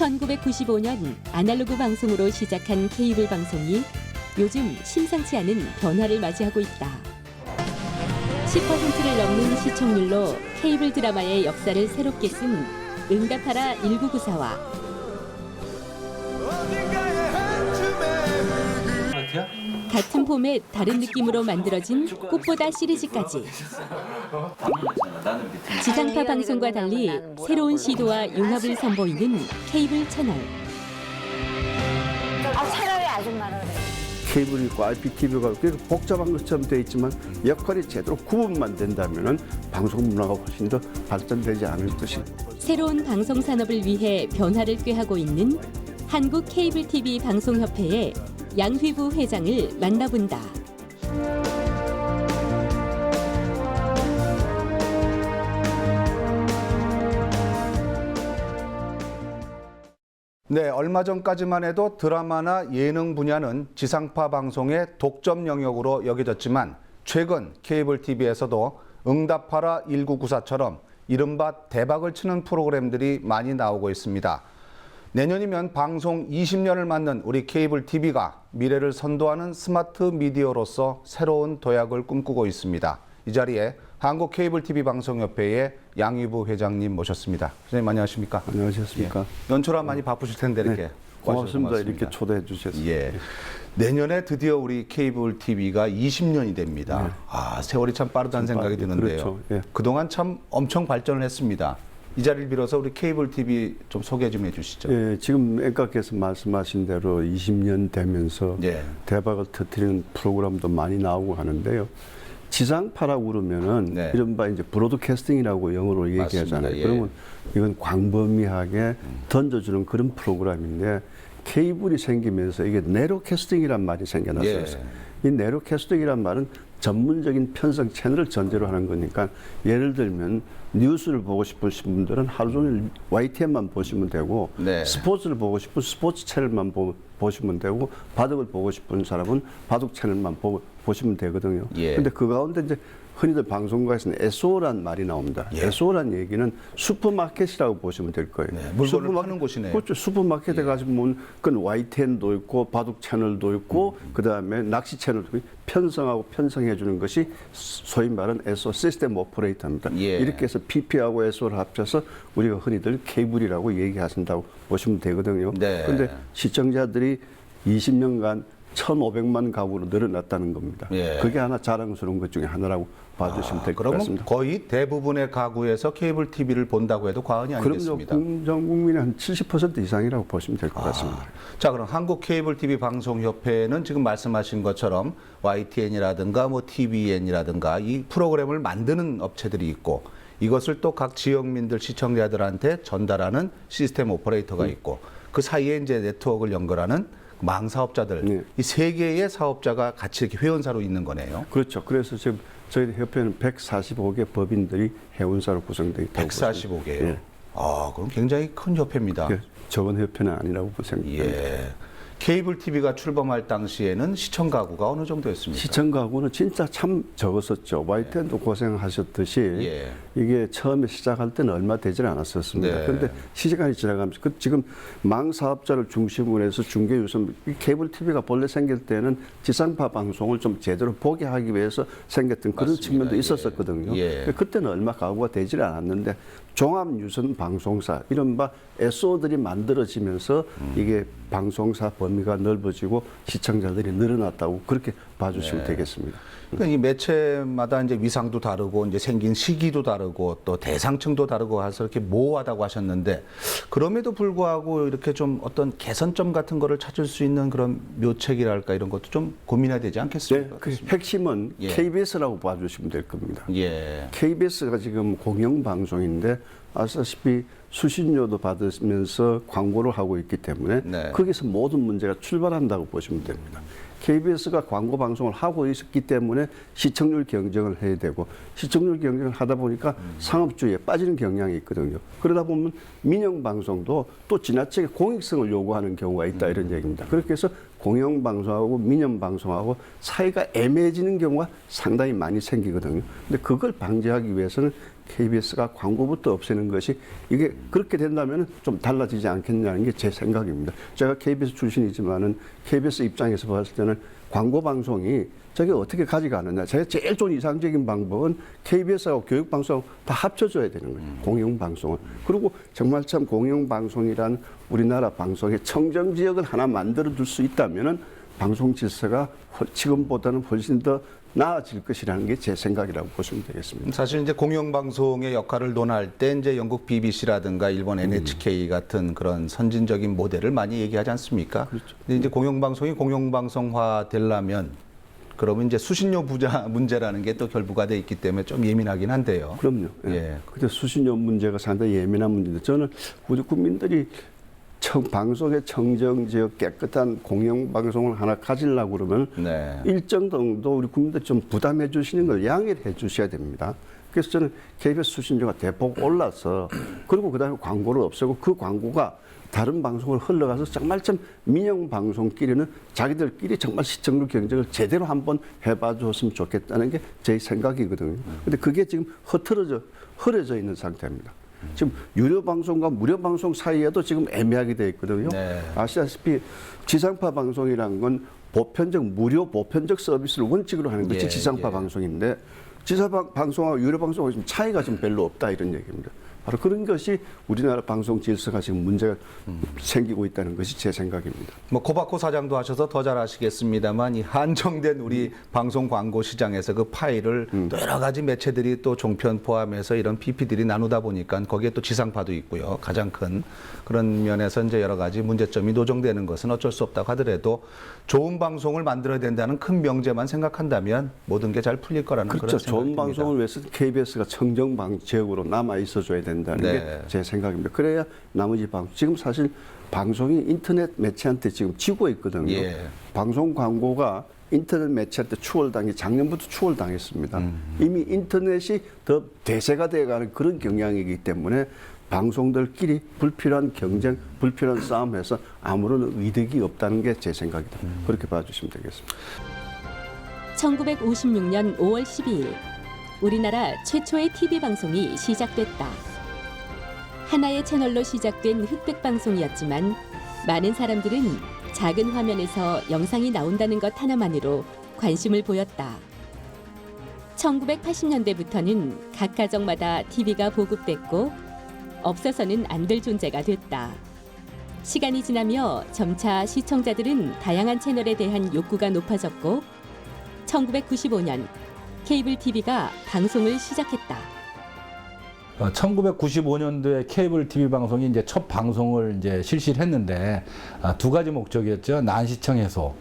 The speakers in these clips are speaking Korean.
1995년 아날로그 방송으로 시작한 케이블 방송이 요즘 심상치 않은 변화를 맞이하고 있다. 10%를 넘는 시청률로 케이블 드라마의 역사를 새롭게 쓴 응답하라 1994와 같은 폼의 다른 느낌으로 만들어진 꽃보다 시리즈까지 지상파 방송과 달리 새로운 시도와 융합을 선보이는 케이블 채널. 아 차라리 아줌마를 그래. 케이블이 있고 IPTV가 그렇게 복잡한 것처럼 돼 있지만 역할이 제대로 구분만 된다면은 방송 문화가 훨씬 더 발전되지 않을 것이. 새로운 방송 산업을 위해 변화를 꾀하고 있는 한국 케이블 TV 방송협회의 양휘부 회장을 만나본다. 네, 얼마 전까지만 해도 드라마나 예능 분야는 지상파 방송의 독점 영역으로 여겨졌지만 최근 케이블 TV에서도 응답하라 1994처럼 이른바 대박을 치는 프로그램들이 많이 나오고 있습니다. 내년이면 방송 20년을 맞는 우리 케이블 TV가 미래를 선도하는 스마트 미디어로서 새로운 도약을 꿈꾸고 있습니다. 이 자리에 한국 케이블 TV 방송협회의 양희부 회장님 모셨습니다. 선생님 안녕하십니까? 안녕하셨습니까? 예. 연초라 많이 바쁘실 텐데 이렇게 네, 고맙습니다. 와주셔서 이렇게 초대해 주셔서. 예. 내년에 드디어 우리 케이블 TV가 20년이 됩니다. 아 세월이 참 빠르다는 생각이. 드는데요. 그렇죠. 예. 그동안 참 엄청 발전을 했습니다. 이 자리를 빌어서 우리 케이블 TV 좀 소개 좀 해주시죠. 예, 지금 앵커께서 말씀하신 대로 20년 되면서 예. 대박을 터뜨리는 프로그램도 많이 나오고 하는데요. 지상파라고 그러면은 네. 이른바 이제 브로드캐스팅이라고 영어로 얘기하잖아요. 예. 그러면 이건 광범위하게 던져주는 그런 프로그램인데 케이블이 생기면서 이게 네로캐스팅이란 말이 생겨났어요. 예. 이 네로캐스팅이란 말은 전문적인 편성 채널을 전제로 하는 거니까 예를 들면 뉴스를 보고 싶으신 분들은 하루 종일 YTN만 보시면 되고 네. 스포츠를 보고 싶은 스포츠 채널만 보, 보시면 되고 바둑을 보고 싶은 사람은 바둑 채널만 보고 보시면 되거든요. 예. 근데 그 가운데 이제 흔히들 방송가에서는 SO란 말이 나옵니다. 예. SO란 얘기는 슈퍼마켓이라고 보시면 될 거예요. 네, 물건을 슈퍼마- 파는 곳이네요. 그렇죠. 슈퍼마켓에 가시면 그건 YTN도 있고 바둑 채널도 있고 음, 그다음에 낚시 채널도 있고 편성하고 편성해 주는 것이 소위 말하는 SO 시스템 오퍼레이터입니다. 예. 이렇게 해서 PP하고 SO를 합쳐서 우리가 흔히들 케이블이라고 얘기하신다고 보시면 되거든요. 네. 그런데 시청자들이 20년간 1,500만 가구로 늘어났다는 겁니다. 예. 그게 하나 자랑스러운 것 중에 하나라고 봐주시면 될것 그러면 같습니다. 거의 대부분의 가구에서 케이블 TV를 본다고 해도 과언이. 아니겠습니다. 전 국민의 한 70% 이상이라고 보시면 될 것 같습니다. 아, 자, 그럼 한국 케이블 TV 방송협회는 지금 말씀하신 것처럼 YTN이라든가 뭐 TVN이라든가 이 프로그램을 만드는 업체들이 있고 이것을 또 각 지역민들 시청자들한테 전달하는 시스템 오퍼레이터가 음. 있고 그 사이에 이제 네트워크를 연결하는 망 사업자들 네. 이세 개의 사업자가 같이 이렇게 회원사로 있는 거네요. 그렇죠. 그래서 지금 저희 협회는 145개 법인들이 회원사로 구성되어 있다고 145개요. 예. 아, 그럼 굉장히 큰 협회입니다. 예, 적은 협회는 아니라고 생각합니다. 예. 케이블 TV가 출범할 당시에는 시청 가구가 어느 정도였습니까? 시청 가구는 진짜 참 적었었죠. YTN도 고생하셨듯이 예. 이게 처음에 시작할 때는 얼마 되질 않았었습니다. 네. 그런데 시간이 지나가면서 그 지금 망 사업자를 중심으로 해서 중계 유선 이 케이블 TV가 본래 생길 때는 지상파 방송을 좀 제대로 보게 하기 위해서 생겼던 그런 맞습니다. 측면도 예. 있었었거든요. 예. 그러니까 그때는 얼마 가구가 되질 않았는데 종합 유선 방송사 이른바 SO들이 만들어지면서 음. 이게 방송사 범위가 넓어지고 시청자들이 늘어났다고 그렇게 봐주시면 네. 되겠습니다. 그러니까 이 매체마다 이제 위상도 다르고 이제 생긴 시기도 다르고 또 대상층도 다르고 해서 이렇게 모호하다고 하셨는데 그럼에도 불구하고 이렇게 좀 어떤 개선점 같은 거를 찾을 수 있는 그런 묘책이랄까 이런 것도 좀 고민해야 되지 네, 않겠습니까? 그 핵심은 예. KBS라고 봐주시면 될 겁니다. 예. KBS가 지금 공영방송인데 아시다시피 수신료도 받으면서 광고를 하고 있기 때문에 네. 거기서 모든 문제가 출발한다고 보시면 됩니다. KBS가 광고 방송을 하고 있었기 때문에 시청률 경쟁을 해야 되고 시청률 경쟁을 하다 보니까 상업주의에 빠지는 경향이 있거든요. 그러다 보면 민영 방송도 또 지나치게 공익성을 요구하는 경우가 있다 이런 얘기입니다. 그렇게 해서 공영 방송하고 민영 방송하고 사이가 애매해지는 경우가 상당히 많이 생기거든요. 근데 그걸 방지하기 위해서는 KBS가 광고부터 없애는 것이 이게 그렇게 된다면 좀 달라지지 않겠냐는 게 제 생각입니다. 제가 KBS 출신이지만은 KBS 입장에서 봤을 때는 광고 방송이 저게 어떻게 가져가느냐. 제가 제일 좋은 이상적인 방법은 KBS하고 교육방송 다 합쳐줘야 되는 거예요. 공영방송은. 그리고 정말 참 공영방송이란 우리나라 방송의 청정 지역을 하나 만들어 둘 수 있다면은 방송 질서가 훨- 지금보다는 훨씬 더 나아질 것이라는 게 제 생각이라고 보시면 되겠습니다. 사실 이제 공영방송의 역할을 논할 때 이제 영국 BBC라든가 일본 음. NHK 같은 그런 선진적인 모델을 많이 얘기하지 않습니까? 그렇죠. 근데 이제 공영방송이 공영방송화 되려면 그러면 이제 수신료 부자 문제라는 게 또 결부가 돼 있기 때문에 좀 예민하긴 한데요. 그럼요. 예. 예. 근데 수신료 문제가 상당히 예민한 문제인데 저는 우리 국민들이 청, 방송의 청정 지역 깨끗한 공영 방송을 하나 가지려고 그러면 네. 일정 정도 우리 국민들 좀 부담해 주시는 걸 양해를 해 주셔야 됩니다. 그래서 저는 KBS 수신료가 대폭 올라서 그리고 그다음에 광고를 없애고 그 광고가 다른 방송을 흘러가서 정말 좀 민영 방송끼리는 자기들끼리 정말 시청률 경쟁을 제대로 한번 해봐 줬으면 좋겠다는 게 제 생각이거든요. 근데 그게 지금 흐트러져 흐려져 있는 상태입니다. 지금 유료 방송과 무료 방송 사이에도 지금 애매하게 돼 있거든요. 네. 아시다시피 지상파 방송이란 건 보편적 무료 보편적 서비스를 원칙으로 하는 것이 예, 지상파 예. 방송인데 지상파 방송하고 유료 방송하고 지금 차이가 좀 별로 없다 이런 얘기입니다. 바로 그런 것이 우리나라 방송 질서가 지금 문제가 생기고 있다는 것이 제 생각입니다. 뭐 코바코 사장도 하셔서 더 잘 아시겠습니다만 이 한정된 우리 방송 광고 시장에서 그 파일을 또 여러 가지 매체들이 또 종편 포함해서 이런 PP들이 나누다 보니까 거기에 또 지상파도 있고요. 가장 큰 그런 면에서 이제 여러 가지 문제점이 노정되는 것은 어쩔 수 없다고 하더라도 좋은 방송을 만들어야 된다는 큰 명제만 생각한다면 모든 게 잘 풀릴 거라는 그렇죠. 그런 생각이 좋은. 방송을 위해서 KBS가 청정방 지역으로 남아 있어줘야 된다 는 네. 게제 생각입니다. 그래야 나머지 방 지금 사실 방송이 인터넷 매체한테 지금 지고 있거든요. 예. 방송 광고가 인터넷 매체한테 추월당해 작년부터 추월당했습니다. 음. 이미 인터넷이 더 대세가 돼가는 그런 경향이기 때문에 방송들끼리 불필요한 경쟁, 불필요한 싸움에서 아무런 이득이 없다는 게 제 생각이다. 음. 그렇게 봐주시면 되겠습니다. 1956년 5월 12일 우리나라 최초의 TV 방송이 시작됐다. 하나의 채널로 시작된 흑백 방송이었지만 많은 사람들은 작은 화면에서 영상이 나온다는 것 하나만으로 관심을 보였다. 1980년대부터는 각 가정마다 TV가 보급됐고 없어서는 안 될 존재가 됐다. 시간이 지나며 점차 시청자들은 다양한 채널에 대한 욕구가 높아졌고 1995년 케이블 TV가 방송을 시작했다. 1995년도에 케이블 TV 방송이 이제 첫 방송을 이제 실시를 했는데 아, 두 가지 목적이었죠. 난시청 해소.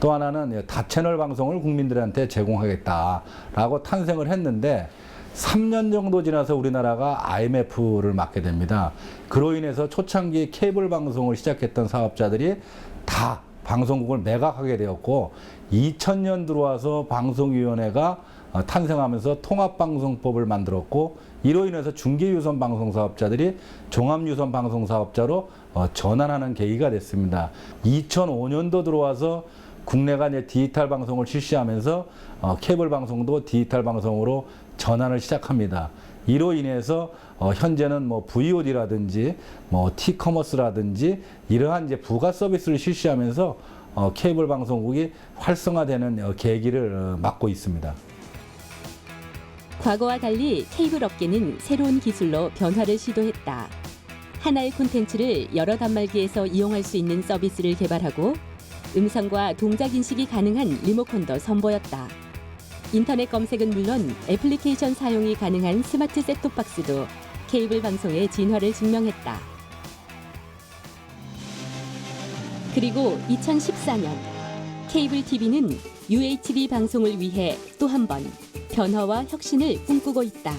또 하나는 다채널 방송을 국민들한테 제공하겠다라고 탄생을 했는데 3년 정도 지나서 우리나라가 IMF를 맞게 됩니다. 그로 인해서 초창기 케이블 방송을 시작했던 사업자들이 다 방송국을 매각하게 되었고 2000년 들어와서 방송위원회가 어, 탄생하면서 통합방송법을 만들었고 이로 인해서 중계유선 방송 사업자들이 종합유선 방송 사업자로 어, 전환하는 계기가 됐습니다. 2005년도 들어와서 국내가 이제 디지털 방송을 실시하면서 어, 케이블 방송도 디지털 방송으로 전환을 시작합니다. 이로 인해서 어, 현재는 뭐 VOD라든지 뭐 T커머스라든지 이러한 이제 부가 서비스를 실시하면서 어, 케이블 방송국이 활성화되는 어, 계기를 어, 맞고 있습니다. 과거와 달리 케이블 업계는 새로운 기술로 변화를 시도했다. 하나의 콘텐츠를 여러 단말기에서 이용할 수 있는 서비스를 개발하고 음성과 동작 인식이 가능한 리모컨도 선보였다. 인터넷 검색은 물론 애플리케이션 사용이 가능한 스마트 셋톱박스도 케이블 방송의 진화를 증명했다. 그리고 2014년 케이블 TV는 UHD 방송을 위해 또 한 번 변화와 혁신을 꿈꾸고 있다.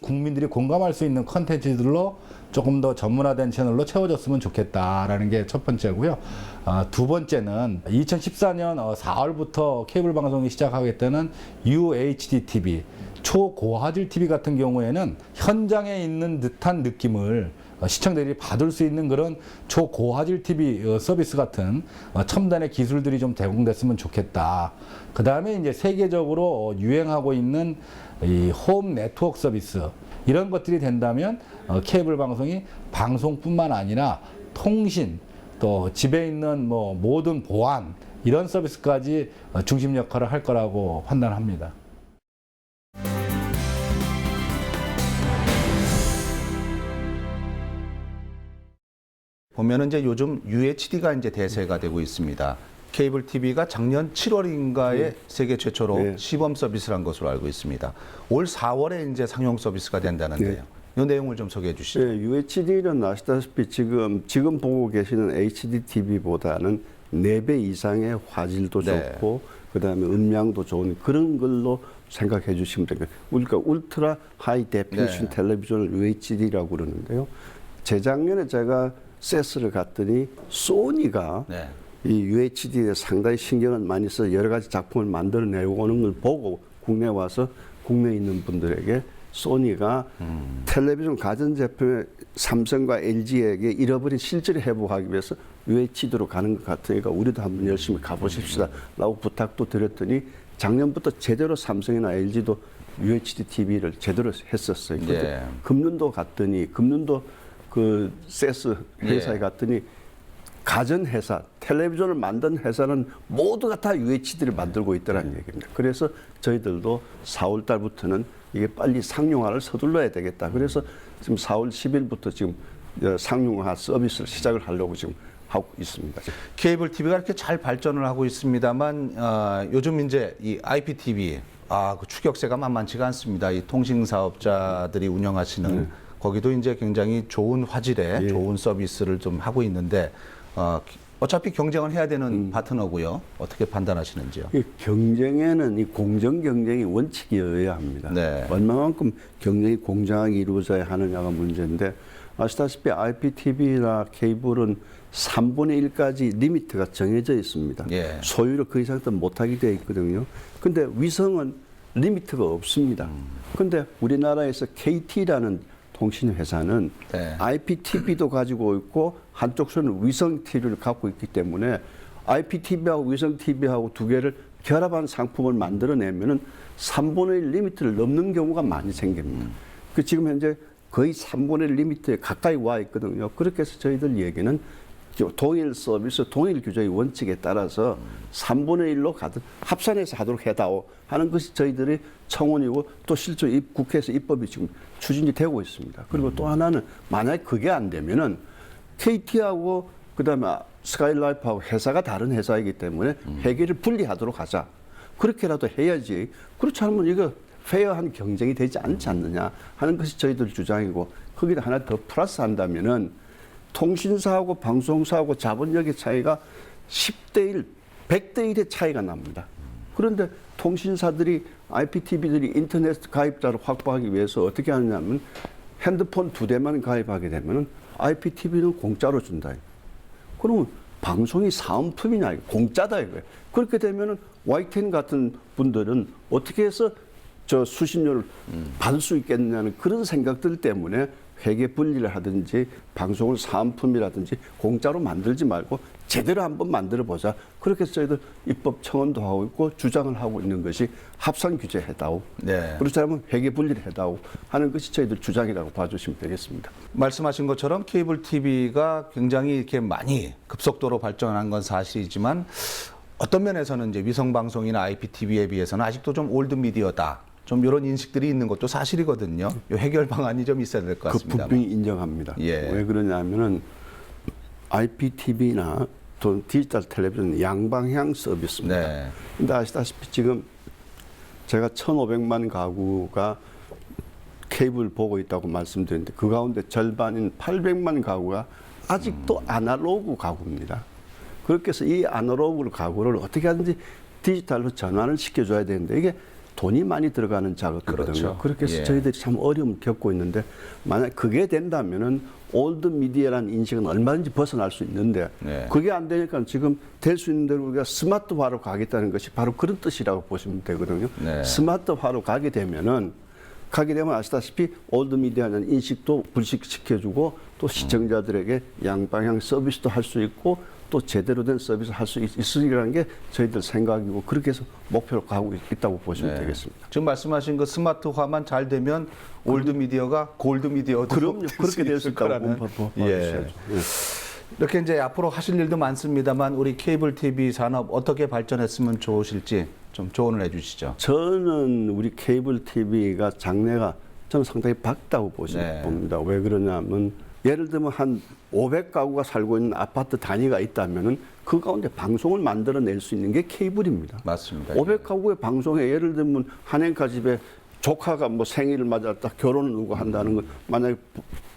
국민들이 공감할 수 있는 컨텐츠들로 조금 더 전문화된 채널로 채워졌으면 좋겠다라는 게 첫 번째고요. 아, 두 번째는 2014년 4월부터 케이블 방송이 시작하겠다는 UHD TV 초고화질 TV 같은 경우에는 현장에 있는 듯한 느낌을 어, 시청자들이 받을 수 있는 그런 초고화질 TV 어, 서비스 같은 어, 첨단의 기술들이 좀 제공됐으면 좋겠다. 그 다음에 이제 세계적으로 어, 유행하고 있는 이 홈 네트워크 서비스 이런 것들이 된다면 어, 케이블 방송이 방송뿐만 아니라 통신 또 집에 있는 뭐 모든 보안 이런 서비스까지 어, 중심 역할을 할 거라고 판단합니다. 보면은 이제 요즘 UHD가 이제 대세가 되고 있습니다. 케이블 TV가 작년 7월인가에 세계 최초로 네. 시범 서비스를 한 것으로 알고 있습니다. 올 4월에 이제 상용 서비스가 된다는데요. 이 내용을 좀 소개해 주시죠. 네, UHD는 아시다시피 지금 지금 보고 계시는 HD TV보다는 4배 이상의 화질도 네. 좋고 그다음에 음량도 좋은 그런 걸로 생각해 주시면 됩니다. 우리가 울트라 하이 데피니션 네. 텔레비전을 UHD라고 그러는데요. 재작년에 제가 세스를 갔더니 소니가 네. 이 UHD에 상당히 신경을 많이 써 여러 가지 작품을 만들어내고 오는 걸 보고 국내에 와서 국내에 있는 분들에게 소니가 텔레비전 가전제품에 삼성과 LG에게 잃어버린 실질을 회복하기 위해서 UHD로 가는 것 같으니까 우리도 한번 열심히 가보십시다 라고 부탁도 드렸더니 작년부터 제대로 삼성이나 LG도 UHD TV를 제대로 했었어요. 예. 금년도 갔더니 금년도 그 세스 회사에 예. 갔더니 가전 회사, 텔레비전을 만든 회사는 모두가 다 UHD를 만들고 있다는 얘기입니다. 그래서 저희들도 4월 달부터는 이게 빨리 상용화를 서둘러야 되겠다. 그래서 지금 4월 10일부터 지금 어, 상용화 서비스를 시작을 하려고 지금 하고 있습니다. 케이블 TV가 이렇게 잘 발전을 하고 있습니다만 어, 요즘 이제 이 IPTV 아, 그 추격세가 만만치가 않습니다. 이 통신 사업자들이 운영하시는 거기도 이제 굉장히 좋은 화질의 예. 좋은 서비스를 좀 하고 있는데 어, 어차피 경쟁을 해야 되는 파트너고요. 어떻게 판단하시는지요? 이 경쟁에는 이 공정 경쟁이 원칙이어야 합니다. 네. 얼마만큼 경쟁이 공정하게 이루어져야 하느냐가 문제인데 아시다시피 IPTV나 케이블은 3분의 1까지 리미트가 정해져 있습니다. 예. 소유를 그 이상 더 못하게 되어 있거든요. 근데 위성은 리미트가 없습니다. 근데 우리나라에서 KT라는 통신 회사는 네. IPTV도 가지고 있고 한쪽 손은 위성 TV를 갖고 있기 때문에 IPTV하고 위성 TV하고 두 개를 결합한 상품을 만들어내면은 3분의 1 리미트를 넘는 경우가 많이 생깁니다. 그 지금 현재 거의 3분의 1 리미트에 가까이 와 있거든요. 그렇게 해서 저희들 얘기는 저 동일 서비스, 동일 규제의 원칙에 따라서 3분의 1로 가든 합산해서 하도록 해다오 하는 것이 저희들의 청원이고 또 실제 입- 국회에서 입법이 지금 추진이 되고 있습니다. 그리고 또 하나는 만약에 그게 안 되면은 KT하고 그다음에 스카이라이프하고 회사가 다른 회사이기 때문에 회계를 분리하도록 하자. 그렇게라도 해야지. 그렇지 않으면 이거 페어한 경쟁이 되지 않지 않느냐 하는 것이 저희들 주장이고 거기다 하나 더 플러스 한다면은 통신사하고 방송사하고 자본력의 차이가 10대 1, 100대 1의 차이가 납니다. 그런데 통신사들이 IPTV들이 인터넷 가입자를 확보하기 위해서 어떻게 하느냐면 핸드폰 두 대만 가입하게 되면은 IPTV는 공짜로 준다. 그러면 방송이 사은품이냐 공짜다 이거예요. 그렇게 되면은 YTN 같은 분들은 어떻게 해서 저 수신료를 받을 수 있겠느냐는 그런 생각들 때문에 회계 분리를 하든지 방송을 사은품이라든지 공짜로 만들지 말고 제대로 한번 만들어 보자. 그렇게 저희들 입법 청원도 하고 있고 주장을 하고 있는 것이 합산 규제 해다오. 네. 그렇지 않으면 회계 분리를 해다오 하는 것이 저희들 주장이라고 봐주시면 되겠습니다. 말씀하신 것처럼 케이블 TV가 굉장히 이렇게 많이 급속도로 발전한 건 사실이지만 어떤 면에서는 이제 위성 방송이나 IPTV에 비해서는 아직도 좀 올드 미디어다. 좀 이런 인식들이 있는 것도 사실이거든요. 요 해결 방안이 좀 있어야 될것그 같습니다. 분명히 인정합니다. 예. 왜 그러냐면은 IPTV나 또 디지털 텔레비전 양방향 서비스입니다. 네. 근데 아시다시피 지금 제가 1,500만 가구가 케이블 보고 있다고 말씀드렸는데 그 가운데 절반인 800만 가구가 아직도 아날로그 가구입니다. 그렇게 해서 이 아날로그 가구를 어떻게 하든지 디지털로 전환을 시켜줘야 되는데 이게 돈이 많이 들어가는 작업이거든요. 그렇죠. 그렇게 해서 예. 저희들이 참 어려움을 겪고 있는데 만약 그게 된다면은 올드 미디어라는 인식은 얼마든지 벗어날 수 있는데 네. 그게 안 되니까 지금 될 수 있는 대로 우리가 스마트화로 가겠다는 것이 바로 그런 뜻이라고 보시면 되거든요. 네. 스마트화로 가게 되면은 가게 되면 아시다시피 올드 미디어는 인식도 불식시켜주고 또 시청자들에게 양방향 서비스도 할 수 있고 또 제대로 된 서비스 할 수 있으리라는 게 저희들 생각이고 그렇게 해서 목표로 가고 있다고 보시면 네. 되겠습니다. 지금 말씀하신 그 스마트화만 잘 되면 올드 미디어가 골드 미디어도 그럼요. 그렇게 될 수 있다고 거라는. 봐- 봐- 예. 봐주셔야죠. 예. 이렇게 이제 앞으로 하실 일도 많습니다만 우리 케이블 TV 산업 어떻게 발전했으면 좋으실지 좀 조언을 해주시죠. 저는 우리 케이블 TV가 장래가 저는 상당히 밝다고 보시- 네. 봅니다. 왜 그러냐면 예를 들면 한 500가구가 살고 있는 아파트 단위가 있다면은 그 가운데 방송을 만들어낼 수 있는 게 케이블입니다. 맞습니다. 500가구의 방송에 예를 들면 한행가 집에 조카가 뭐 생일을 맞았다 결혼을 누구 한다는 건 만약에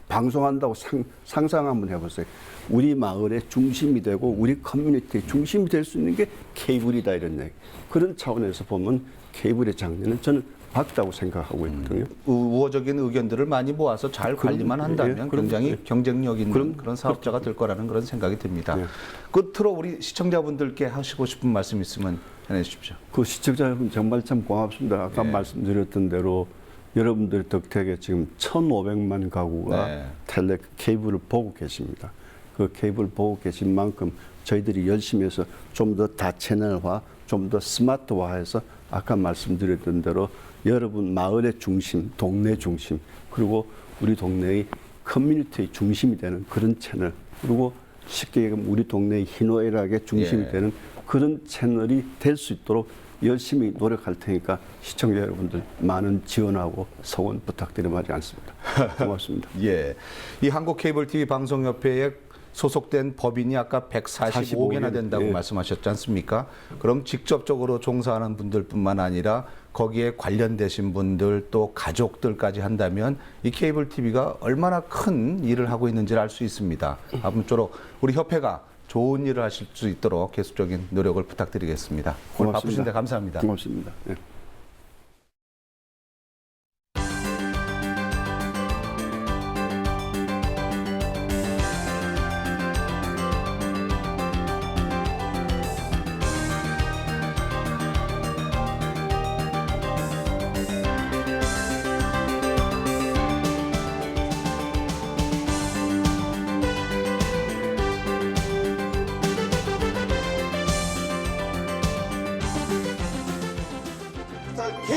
방송한다고 상, 상상 한번 해보세요. 우리 마을의 중심이 되고 우리 커뮤니티의 중심이 될 수 있는 게 케이블이다 이런 얘기. 그런 차원에서 보면 케이블의 장르는 저는 밝다고 생각하고 있거든요. 우- 우호적인 의견들을 많이 모아서 잘 그럼, 관리만 한다면 예, 그럼, 굉장히 예. 경쟁력 있는 그럼, 그런 사업자가 될 거라는 그런 생각이 듭니다. 예. 끝으로 우리 시청자분들께 하시고 싶은 말씀 있으면 해주십시오. 그 시청자 여러분 정말 참 고맙습니다. 아까 네. 말씀드렸던 대로 여러분들 덕택에 지금 1,500만 가구가 네. 텔레 케이블을 보고 계십니다. 그 케이블 보고 계신 만큼 저희들이 열심히 해서 좀 더 다채널화, 좀 더 스마트화해서 아까 말씀드렸던 대로 여러분 마을의 중심, 동네 중심, 그리고 우리 동네의 커뮤니티의 중심이 되는 그런 채널, 그리고 쉽게 얘기하면 우리 동네의 희노애락의 중심이 예. 되는 그런 채널이 될 수 있도록 열심히 노력할 테니까 시청자 여러분들 많은 지원하고 성원 부탁드리지 않습니다. 고맙습니다. 예. 이 한국 케이블 TV 방송협회에 소속된 법인이 아까 145개나 45 된다고 예. 말씀하셨지 않습니까? 그럼 직접적으로 종사하는 분들뿐만 아니라 거기에 관련되신 분들 또 가족들까지 한다면 이 케이블 TV가 얼마나 큰 일을 하고 있는지를 알 수 있습니다. 아무쪼록 우리 협회가 좋은 일을 하실 수 있도록 계속적인 노력을 부탁드리겠습니다. 오늘 고맙습니다. 바쁘신데 감사합니다. 고맙습니다. 예.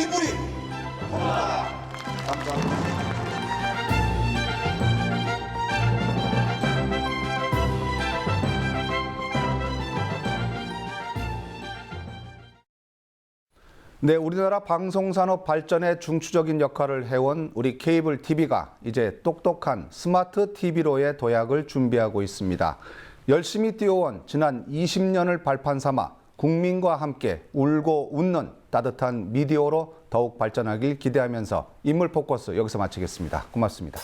개구리 네, 우리나라 방송산업 발전에 중추적인 역할을 해온 우리 케이블 TV가 이제 똑똑한 스마트 TV로의 도약을 준비하고 있습니다. 열심히 뛰어온 지난 20년을 발판 삼아 국민과 함께 울고 웃는 따뜻한 미디어로 더욱 발전하길 기대하면서 인물 포커스 여기서 마치겠습니다. 고맙습니다.